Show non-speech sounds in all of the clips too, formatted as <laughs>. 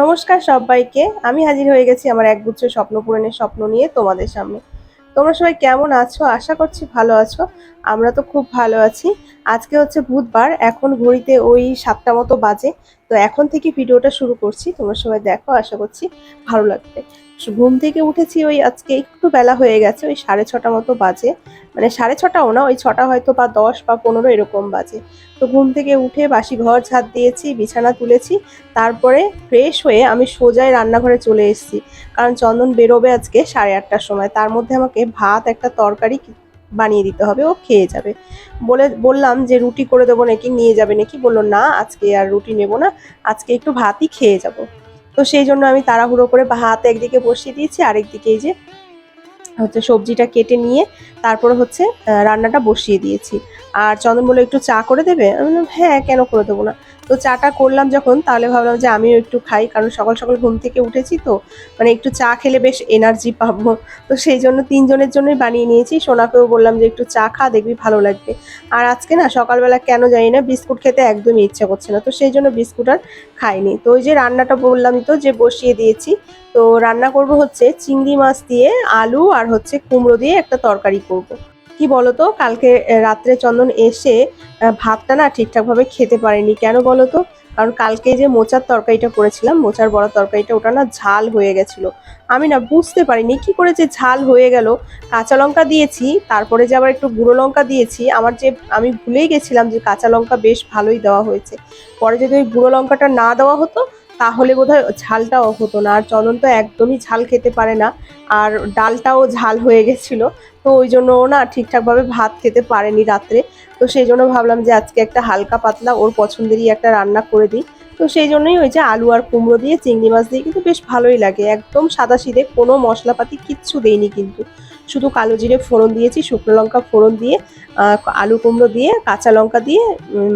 নমস্কার সবাইকে। আমি হাজির হয়ে গেছি আমার একগুচ্ছ স্বপ্ন পূরণের স্বপ্ন নিয়ে তোমাদের সামনে। তোমরা সবাই কেমন আছো? আশা করছি ভালো আছো। আমরা তো খুব ভালো আছি। আজকে হচ্ছে বুধবার, এখন ঘড়িতে ওই সাতটা মতো বাজে। তো এখন থেকে ভিডিওটা শুরু করছি। তোমরা সবাই দেখো, আশা করছি ভালো লাগবে। ঘুম থেকে উঠেছি ওই আজকে একটু বেলা হয়ে গেছে, ওই সাড়ে ছটা মতো বাজে। মানে সাড়ে ছটাও না, ওই ছটা হয়তো বা দশ বা পনেরো এরকম বাজে। তো ঘুম থেকে উঠে বাসি ঘর ঝাড় দিয়েছি, বিছানা তুলেছি। তারপরে ফ্রেশ হয়ে আমি সোজাই রান্নাঘরে চলে এসেছি। কারণ চন্দন বেরোবে আজকে সাড়ে আটটার সময়। তার মধ্যে আমাকে ভাত, একটা তরকারি বানিয়ে দিতে হবে, ও খেয়ে যাবে। বলে, বললাম যে, রুটি করে দেবো নাকি, নিয়ে যাবে নাকি? বলল, না, আজকে আর রুটি নেব না, আজকে একটু ভাতই খেয়ে যাব। তো সেই জন্য আমি তাড়াহুড়ো করে ভাত একদিকে বসিয়ে দিয়েছি, আরেকদিকে এই যে, হচ্ছে সবজিটা কেটে নিয়ে তারপরে হচ্ছে রান্নাটা বসিয়ে দিয়েছি। আর চন্দন বলল, একটু চা করে দেবে? আমি বললাম হ্যাঁ কেন করে দেবো না? তো চাটা করলাম যখন, তাহলে ভাবলাম যে আমিও একটু খাই, কারণ সকাল সকাল ঘুম থেকে উঠেছি তো মানে একটু চা খেলে বেশ এনার্জি পাবো। তো সেই জন্য তিনজনের জন্যই বানিয়ে নিয়েছি। সোনাকেও বললাম যে একটু চা খা, দেখবি ভালো লাগবে। আর আজকে না, সকালবেলা কেন জানি না, বিস্কুট খেতে একদমই ইচ্ছা করছে না। তো সেই জন্য বিস্কুট আর খাইনি। তো ওই যে রান্নাটা বললামই তো, যে বসিয়ে দিয়েছি। তো রান্না করব হচ্ছে চিংড়ি মাছ দিয়ে আলু আর হচ্ছে কুমড়ো দিয়ে একটা তরকারি করব। কি বলতো, কালকে রাত্রে চন্দন এসে ভাতটা না ঠিকঠাকভাবে খেতে পারেনি। কেন বলতো? কারণ কালকে যে মোচার তরকারিটা করেছিলাম, মোচার বড় তরকারিটা, ওটা না ঝাল হয়ে গেছিল। আমি না বুঝতে পারিনি কি করে যে ঝাল হয়ে গেল। কাঁচা লঙ্কা দিয়েছি, তারপরে যে আবার একটু গুঁড়ো লঙ্কা দিয়েছি, আমার যে, আমি ভুলেই গেছিলাম যে কাঁচা লঙ্কা বেশ ভালোই দেওয়া হয়েছে। পরে যদি ওই গুঁড়ো লঙ্কাটা না দেওয়া হতো তাহলে বোধহয় ঝালটাও হতো না। আর চন্দন তো একদমই ঝাল খেতে পারে না, আর ডালটাও ঝাল হয়ে গেছিল, তো ওই জন্য ও না ঠিকঠাকভাবে ভাত খেতে পারেনি রাত্রে। তো সেই জন্য ভাবলাম যে আজকে একটা হালকা পাতলা ওর পছন্দেরই একটা রান্না করে দিই। তো সেই জন্যই ওই যে আলু আর কুমড়ো দিয়ে চিংড়ি মাছ দিয়ে কিন্তু বেশ ভালোই লাগে। একদম সাদা সিধে কোনো মশলাপাতি কিচ্ছু দেইনি কিন্তু। শুধু কালো জিরে ফোড়ন দিয়েছি, শুকনো লঙ্কা ফোড়ন দিয়ে আলু কুমড়ো দিয়ে, কাঁচা লঙ্কা দিয়ে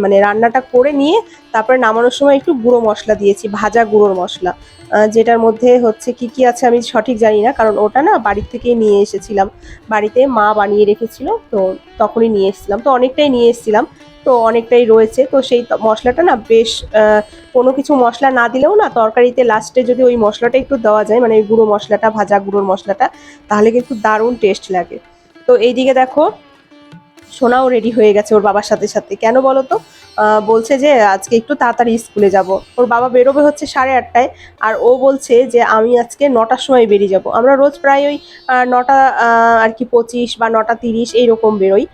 মানে রান্নাটা করে নিয়ে তারপরে নামানোর সময় একটু গুঁড়ো মশলা দিয়েছি, ভাজা গুঁড়োর মশলা। যেটার মধ্যে হচ্ছে কি কি আছে আমি সঠিক জানি না, কারণ ওটা না বাড়ির থেকেই নিয়ে এসেছিলাম। বাড়িতে মা বানিয়ে রেখেছিল, তো তখনই নিয়ে এসেছিলাম। তো অনেকটাই নিয়ে এসেছিলাম। তো অনেকটাই রয়েছে। তো সেই মশলাটা না বেশ কোনো কিছু মশলা না দিলেও না তরকারিতে লাস্টে যদি ওই মশলাটা একটু দেওয়া যায় মানে ওই গুঁড়ো মশলাটা, ভাজা গুঁড়োর মশলাটা, তাহলে কিন্তু দারুণ টেস্ট লাগে। তো এইদিকে দেখো, সোনাও রেডি হয়ে গেছে ওর বাবার সাথে সাথে। কেন বলো তো? বলছে যে আজকে একটু তাড়াতাড়ি স্কুলে যাব। ওর বাবা বেরোবে হচ্ছে সাড়ে আটটায় আর ও বলছে যে আমি আজকে নটার সময় বেরিয়ে যাব। আমরা রোজ প্রায় ওই নটা আর কি পঁচিশ বা নটা তিরিশ এইরকম বেরোই।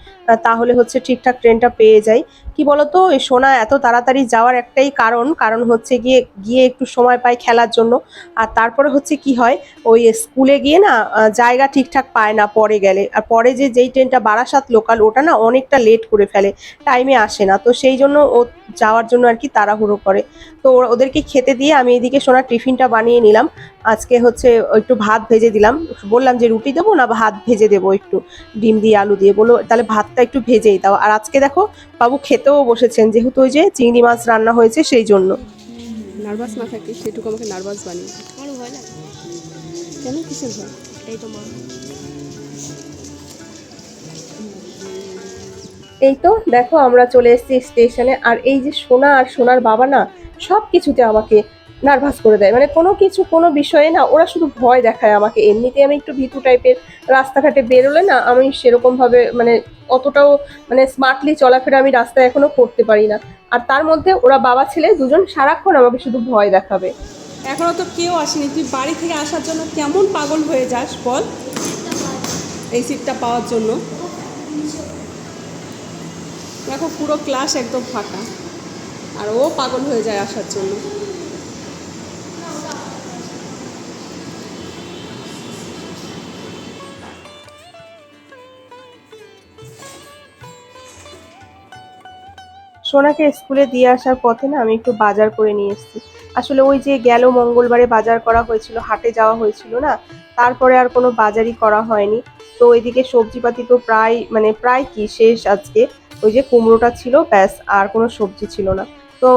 তাহলে হচ্ছে ঠিকঠাক ট্রেনটা পেয়ে যাই। কি বলতো? এই সোনা এত তাড়াতাড়ি যাওয়ার একটাই কারণ কারণ হচ্ছে গিয়ে গিয়ে একটু সময় পায় খেলার জন্য। আর তারপরে হচ্ছে কি হয়? ওই স্কুলে গিয়ে না জায়গা ঠিকঠাক পায় না পরে গেলে। আর পরে যে, যেই ট্রেনটা বারাসাত লোকাল ওটা না অনেকটা লেট করে ফেলে। টাইমে আসে না। তো সেই জন্য ও যাওয়ার জন্য আর কি তাড়াহুড়ো করে। তো ওদেরকে খেতে দিয়ে আমি এদিকে সোনার টিফিনটা বানিয়ে নিলাম। আজকে হচ্ছে একটু ভাত ভেজে দিলাম। বললাম যে রুটি দেবো না ভাত ভেজে দেবো একটু? ডিম দিয়ে, আলু দিয়ে। বলল, তাহলে ভাতটা একটু ভেজেই দাও। আর আজকে দেখো বাবু খেতেও বসেছেন যেহেতু ওই যে চিংড়ি মাছ রান্না হয়েছে সেই জন্য। নার্ভাস না থাকে সেটুকু আমাকে নার্ভাস বানিয়ে। ভয় লাগে। কেন কিসের ভয়? এই তো মা। এই তো দেখো আমরা চলে এসেছি স্টেশনে আর এই যে সোনা আর সোনার বাবা না সব কিছুতে আমাকে নার্ভাস করে দেয়। মানে কোনো কিছু, কোনো বিষয়ে না, ওরা শুধু ভয় দেখায় আমাকে। এমনিতে আমি একটু ভীতু টাইপের রাস্তাঘাটে বেরোলে না, আমি সেরকমভাবে মানে অতটাও মানে স্মার্টলি চলাফেরা আমি রাস্তায় এখনও করতে পারি না। আর তার মধ্যে ওরা বাবা, ছেলে দুজন সারাক্ষণ আমাকে শুধু ভয় দেখাবে। এখনও তো কেউ আসেনি। তুই বাড়ি থেকে আসার জন্য কেমন পাগল হয়ে যাস বল? এই সিটটা পাওয়ার জন্য। দেখো পুরো ক্লাস একদম ফাঁকা। আর ও পাগল হয়ে যায় আসার জন্য। সোনাকে স্কুলে দিয়ে আসার পথে না আমি একটু বাজার করে নিয়ে এসেছি। আসলে ওই যে গেল মঙ্গলবারে বাজার করা হয়েছিল, হাটে যাওয়া হয়েছিল না, তারপরে আর কোনো বাজারই করা হয়নি। তো ওইদিকে সবজিপাতি তো প্রায় মানে প্রায় কি শেষ আজকে। ওই যে কুমড়োটা ছিল, ব্যাস, আর কোনো সবজি ছিল না। তো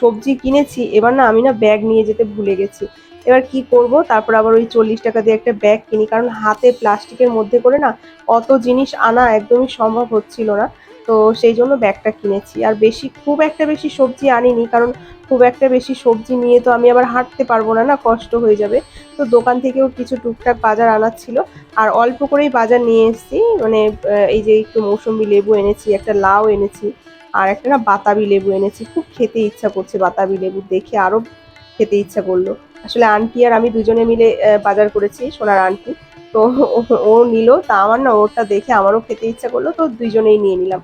সবজি কিনেছি, এবার না আমি না ব্যাগ নিয়ে যেতে ভুলে গেছি। এবার কি করব? তারপর আবার ওই চল্লিশ টাকা দিয়ে একটা ব্যাগ কিনি, কারণ হাতে প্লাস্টিকের মধ্যে করে না অত জিনিস আনা একদমই সম্ভব হচ্ছিল না। তো সেই জন্য ব্যাগটা কিনেছি। আর বেশি, খুব একটা বেশি সবজি আনিনি, কারণ খুব একটা বেশি সবজি নিয়ে তো আমি আবার হাঁটতে পারব না না কষ্ট হয়ে যাবে। তো দোকান থেকেও কিছু টুকটাক বাজার আনার ছিল। আর অল্প করেই বাজার নিয়ে এসেছি মানে এই যে একটু মৌসুম্বি লেবু এনেছি, একটা লাউ এনেছি, আর একটা না বাতাবি লেবু এনেছি। খুব খেতে ইচ্ছা করছে বাতাবি লেবু, দেখে আরও খেতে ইচ্ছা করল। আসলে আন্টি আর আমি দুজনে মিলে বাজার করেছি, সোনার আন্টি। তো ও- নিল, তা আমার না ওরটা দেখে আমারও খেতে ইচ্ছা করল, তো দুইজনেই নিয়ে নিলাম।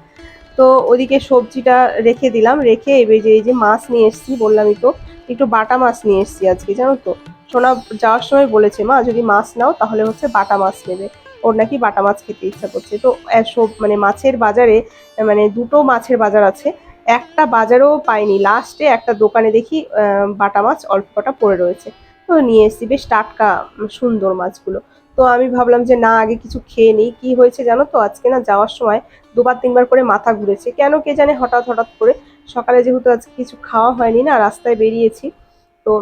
তো ওদিকে সবজিটা রেখে দিলাম, রেখে এবার যে, এই যে মাছ নিয়ে এসেছি বললামই তো, একটু বাটা মাছ নিয়ে এসেছি আজকে, জানো তো? সোনা যাওয়ার সময় বলেছে, মা, যদি মাছ নাও, তাহলে হচ্ছে বাটা মাছ নেবে। ওর নাকি বাটা মাছ খেতে ইচ্ছা করছে। তো সব মানে মাছের বাজারে মানে দুটো মাছের বাজার আছে, একটা বাজারেও পাইনি। লাস্টে একটা দোকানে দেখি বাটা মাছ অল্প কটা পড়ে রয়েছে। তো নিয়ে এসেছি বেশ টাটকা, সুন্দর মাছগুলো। তো আমি ভাবলাম যে না, আগে কিছু খেয়ে নিই। কি হয়েছে জানো তো? আজকে না যাওয়ার সময় দুবার, তিনবার করে মাথা ঘুরেছে। কেন কে জানে হঠাৎ হঠাৎ করে সকালে যেহেতু আজকে কিছু খাওয়া হয়নি না, রাস্তায় বেরিয়েছি। তো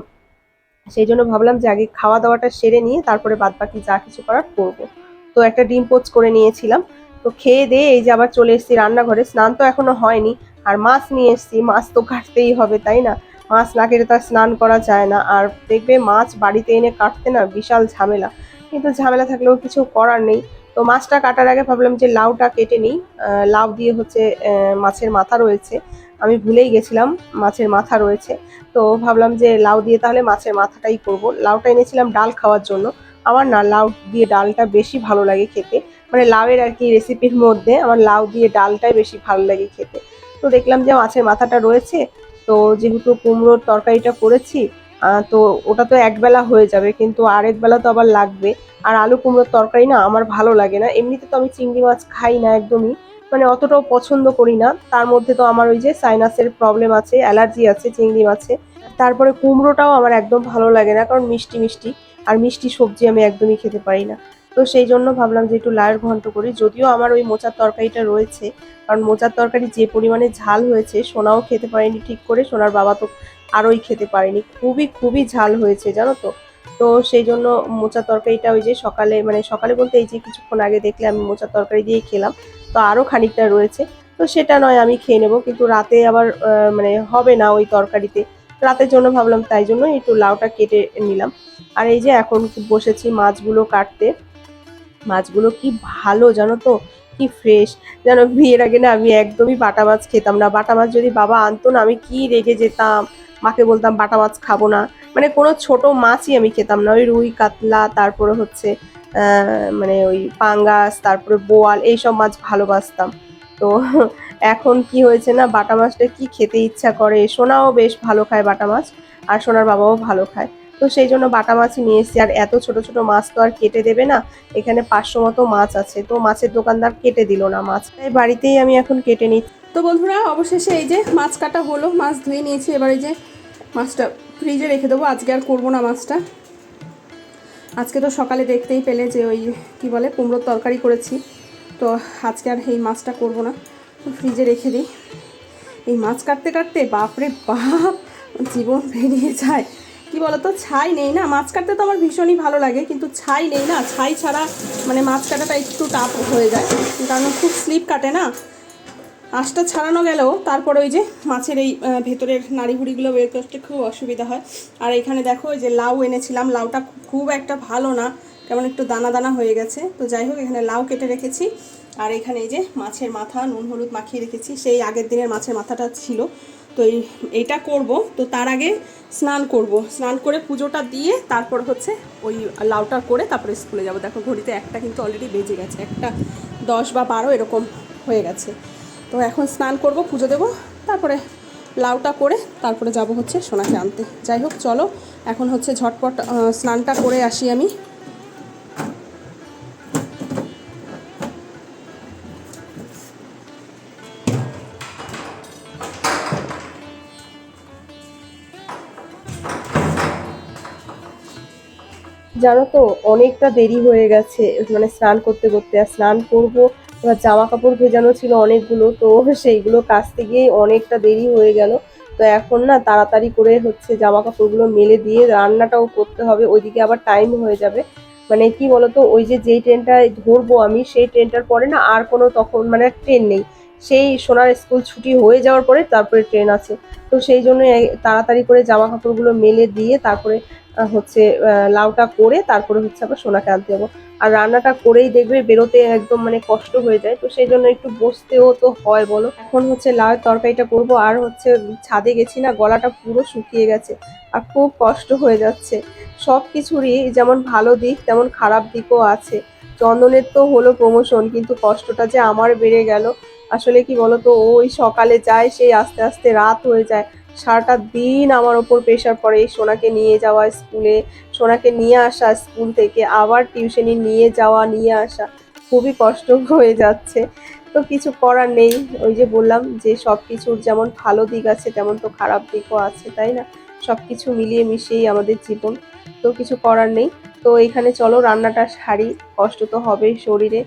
সেই জন্য ভাবলাম যে আগে খাওয়া দাওয়াটা সেরে নিয়ে তারপরে বাদ বাকি যা কিছু করার করব। তো একটা ডিম পোচ করে নিয়েছিলাম। তো খেয়ে দিয়ে এই যে আবার চলে এসেছি রান্নাঘরে। স্নান তো এখনও হয়নি। আর মাছ নিয়ে এসেছি। মাছ তো কাটতেই হবে, তাই না? মাছ না কেটে তো স্নান করা যায় না। আর দেখবে মাছ বাড়িতে এনে কাটতে না বিশাল ঝামেলা। কিন্তু ঝামেলা থাকলেও কিছু করার নেই। তো মাছটা কাটার আগে ভাবলাম যে লাউটা কেটে নিই। লাউ দিয়ে হচ্ছে মাছের মাথা রয়েছে। আমি ভুলেই গেছিলাম, মাছের মাথা রয়েছে। তো ভাবলাম যে লাউ দিয়ে তাহলে মাছের মাথাটাই করব। লাউটা এনেছিলাম ডাল খাওয়ার জন্য। আমার না লাউ দিয়ে ডালটা বেশি ভালো লাগে খেতে। মানে লাউয়ের আর কি রেসিপির মধ্যে আমার লাউ দিয়ে ডালটাই বেশি ভালো লাগে খেতে। তো দেখলাম যে মাছের মাথাটা রয়েছে। তো যেহেতু কুমড়োর তরকারিটা করেছি তো ওটা তো একবেলা হয়ে যাবে, কিন্তু আরেক বেলা তো আবার লাগবে। আর আলু কুমড়োর তরকারি না আমার ভালো লাগে না। এমনিতে তো আমি চিংড়ি মাছ খাই না একদমই মানে অতটাও পছন্দ করি না। তার মধ্যে তো আমার ওই যে সাইনাসের প্রবলেম আছে অ্যালার্জি আছে চিংড়ি মাছে। তারপরে কুমড়োটাও আমার একদম ভালো লাগে না, কারণ মিষ্টি মিষ্টি, আর মিষ্টি সবজি আমি একদমই খেতে পারি না। তো সেই জন্য ভাবলাম যে একটু লায়ের ঘন্ট করি। যদিও আমার ওই মোচার তরকারিটা রয়েছে, কারণ মোচার তরকারি যে পরিমাণে ঝাল হয়েছে সোনাও খেতে পারেনি ঠিক করে, সোনার বাবা তো আরোই খেতে পারেনি। খুবই খুবই ঝাল হয়েছে, জানো তো? তো সেই জন্য মোচা তরকারিটা ওই যে সকালে মানে সকালে বলতে এই যে কিছুক্ষণ আগে দেখলে আমি মোচা তরকারি দিয়েই খেলাম, তো আরও খানিকটা রয়েছে। তো সেটা নয়, আমি খেয়ে নেব, কিন্তু রাতে আবার মানে হবে না ওই তরকারিতে। রাতের জন্য ভাবলাম তাই জন্য একটু লাউটা কেটে নিলাম। আর এই যে এখন বসেছি মাছগুলো কাটতে। মাছগুলো কি ভালো জানো তো? কি ফ্রেশ যেন বিয়ের আগে না আমি একদমই বাটা মাছ খেতাম না। বাটা মাছ যদি বাবা আনতো না, আমি কি রেগে যেতাম? মাকে বলতাম, বাটা মাছ খাব না। মানে কোনো ছোট মাছই আমি খেতাম না। ওই রুই, কাতলা, তারপরে হচ্ছে মানে ওই পাঙ্গাস, তারপরে বোয়াল, এইসব মাছ ভালোবাসতাম। তো <laughs> এখন কি হয়েছে না, বাটা মাছটা কি খেতে ইচ্ছা করে? সোনাও বেশ ভালো খায় বাটা মাছ, আর সোনার বাবাও ভালো খায়। তো সেই জন্য বাটা মাছই নিয়ে এসেছি। আর এত ছোট ছোট মাছ তো আর কেটে দেবে না। এখানে পাঁচশো মতো মাছ আছে। তো মাছের দোকানদার কেটে দিল না মাছ। তাই বাড়িতেই আমি এখন কেটে নিচ্ছি। তো বন্ধুরা, অবশেষে এই যে মাছ কাটা হলো, মাছ ধুয়ে নিয়েছি। এবার এই যে মাছটা ফ্রিজে রেখে দেবো। আজকে আর করব না মাছটা। আজকে তো সকালে দেখতেই পেলে যে ওই কি বলে, কুমড়োর তরকারি করেছি। তো আজকে আর এই মাছটা করব না। ফ্রিজে রেখে দিই। এই মাছ কাটতে কাটতে বাপরে বাপ, জীবন বেরিয়ে যায়। কি বলতো, ছাই নেই না। মাছ কাটতে তো আমার ভীষণই ভালো লাগে, কিন্তু ছাই নেই না। ছাই ছাড়া মানে মাছ কাটাটা একটু টাফ হয়ে যায়, কারণ খুব স্লিপ কাটে না। আঁশটা ছাড়ানো গেলেও তারপরে ওই যে মাছের এই ভেতরের নাড়িভুড়িগুলো বের করতে খুব অসুবিধা হয়। আর এখানে দেখো, ওই যে লাউ এনেছিলাম, লাউটা খুব একটা ভালো না, কেমন একটু দানা দানা হয়ে গেছে। তো যাই হোক, এখানে লাউ কেটে রেখেছি। আর এখানে এই যে মাছের মাথা, নুন, হলুদ মাখিয়ে রেখেছি। সেই আগের দিনের মাছের মাথাটা ছিল। তো এইটা করব। তো তার আগে স্নান করব। স্নান করে পুজোটা দিয়ে তারপর হচ্ছে ওই লাউটা করে তারপরে স্কুলে যাব। দেখো ঘড়িতে একটা কিন্তু অলরেডি বেজে গেছে। একটা দশ বা বারো এরকম হয়ে গেছে। তো এখন স্নান করব, পুজো দেব। তারপরে লাউটা করে তারপরে যাব হচ্ছে সোনাকে আনতে। যাই হোক, চলো, এখন হচ্ছে ঝটপট স্নানটা করে আসি আমি। জানো তো, অনেকটা দেরি হয়ে গেছে মানে স্নান করতে করতে, আর স্নান করব, এবার জামা কাপড় ভেজানো ছিল অনেকগুলো, তো সেইগুলো কাচতে গিয়েই অনেকটা দেরি হয়ে গেল। তো এখন না তাড়াতাড়ি করে হচ্ছে জামা কাপড়গুলো মেলে দিয়ে রান্নাটাও করতে হবে, ওইদিকে আবার টাইম হয়ে যাবে। মানে কি বলতো, ওই যে যেই ট্রেনটায় ধরবো আমি, সেই ট্রেনটার পরে না আর কোনো তখন মানে ট্রেন নেই। সেই সোনার স্কুল ছুটি হয়ে যাওয়ার পরে তারপরে ট্রেন আছে। তো সেই জন্য তাড়াতাড়ি করে জামা কাপড়গুলো মেলে দিয়ে তারপরে হচ্ছে লাউটা করে তারপরে হচ্ছে আবার সোনাকে আনতে যাব। আর রান্নাটা করেই দেখবে বেরোতে একদম মানে কষ্ট হয়ে যায়। তো সেই জন্য একটু বসতেও তো হয়, বলো। এখন হচ্ছে লাউয়ের তরকারিটা করব, আর হচ্ছে ছাদে গেছি না, গলাটা পুরো শুকিয়ে গেছে আর খুব কষ্ট হয়ে যাচ্ছে। সব কিছুরই যেমন ভালো দিক, তেমন খারাপ দিকও আছে। চন্দনের তো হলো প্রমোশন কিন্তু কষ্টটা যে আমার বেড়ে গেল। আসলে কি বলতো ওই সকালে যায়, সেই আস্তে আস্তে রাত হয়ে যায়। সারাটা দিন আমার ওপর প্রেশার পড়ে সোনাকে নিয়ে যাওয়া স্কুলে, সোনাকে নিয়ে আসা স্কুল থেকে, আবার টিউশনি নিয়ে যাওয়া, নিয়ে আসা। খুবই কষ্ট <laughs> হয়ে যাচ্ছে। তো কিছু করার নেই। ওই যে বললাম যে সব কিছুর যেমন ভালো দিক আছে, তেমন তো খারাপ দিকও আছে, তাই না? সব কিছু মিলিয়ে মিশিয়েই আমাদের জীবন। তো কিছু করার নেই। তো এখানে চলো রান্নাটা সারি। কষ্ট তো হবেই শরীরে।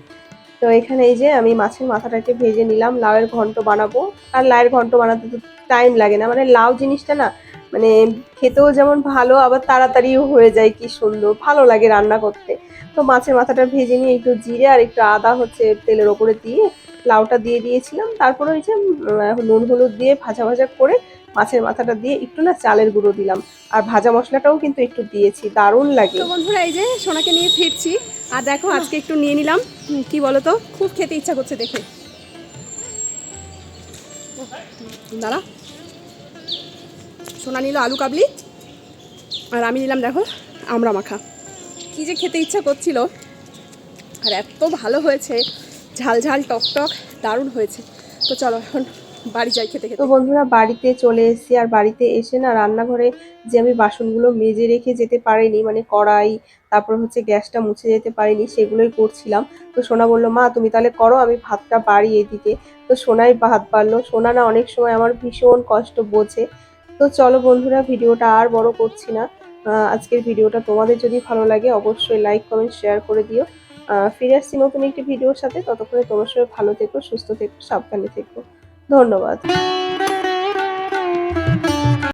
তো এখানে এই যে আমি মাছের মাথাটাকে ভেজে নিলাম, লাউয়ের ঘন্ট বানাবো। আর লাউয়ের ঘন্ট বানাতে তো টাইম লাগে না মানে লাউ জিনিসটা না মানে খেতেও যেমন ভালো, আবার তাড়াতাড়িও হয়ে যায় কি সুন্দর, ভালো লাগে রান্না করতে। তো মাছের মাথাটা ভেজে নিয়ে একটু জিরে আর একটু আদা হচ্ছে তেলের ওপরে দিয়ে লাউটা দিয়ে দিয়েছিলাম। তারপরে ওই যে নুন হলুদ দিয়ে ভাজা ভাজা করে মাছের মাথাটা দিয়ে একটু না চালের গুঁড়ো দিলাম। আর ভাজা মশলাটাও কিন্তু একটু দিয়েছি, দারুণ লাগে। বন্ধুরা, এই যে সোনাকে নিয়ে ফিরছি, আর দেখো আজকে একটু নিয়ে নিলাম। কি বলো তো খুব খেতে ইচ্ছা করছে দেখে। দাঁড়া। সোনা নিল আলু কাবলি, আর আমি নিলাম দেখো আমড়া মাখা। কি যে খেতে ইচ্ছা করছিল, আর এত ভালো হয়েছে, ঝাল ঝাল, টক টক, দারুণ হয়েছে। তো চলো এখন বাড়ি যাই খেতে খেতে। তো বন্ধুরা, বাড়িতে চলে এসেছি আর বাড়িতে এসে না রান্নাঘরে যে আমি বাসনগুলো মেজে রেখে যেতে পারিনি মানে কড়াই, তারপর হচ্ছে গ্যাসটা মুছে যেতে পারিনি, সেগুলোই করছিলাম। তো সোনা বলল, মা, তুমি তাহলে করো, আমি ভাতটা বাড়ি এদিকে। তো সোনাই ভাত বাড়লো। সোনা না অনেক সময় আমার ভীষণ কষ্ট বোঝে। তো চলো বন্ধুরা, ভিডিওটা আর বড় করছি না। আজকের ভিডিওটা তোমাদের যদি ভালো লাগে, অবশ্যই লাইক, কমেন্ট, শেয়ার করে দিও। ফিরে আসছি নতুন একটি ভিডিওর সাথে। ততক্ষণে তোমার সবাই ভালো থেকো, সুস্থ থেকো, সাবধানে থেকো। ধন্যবাদ।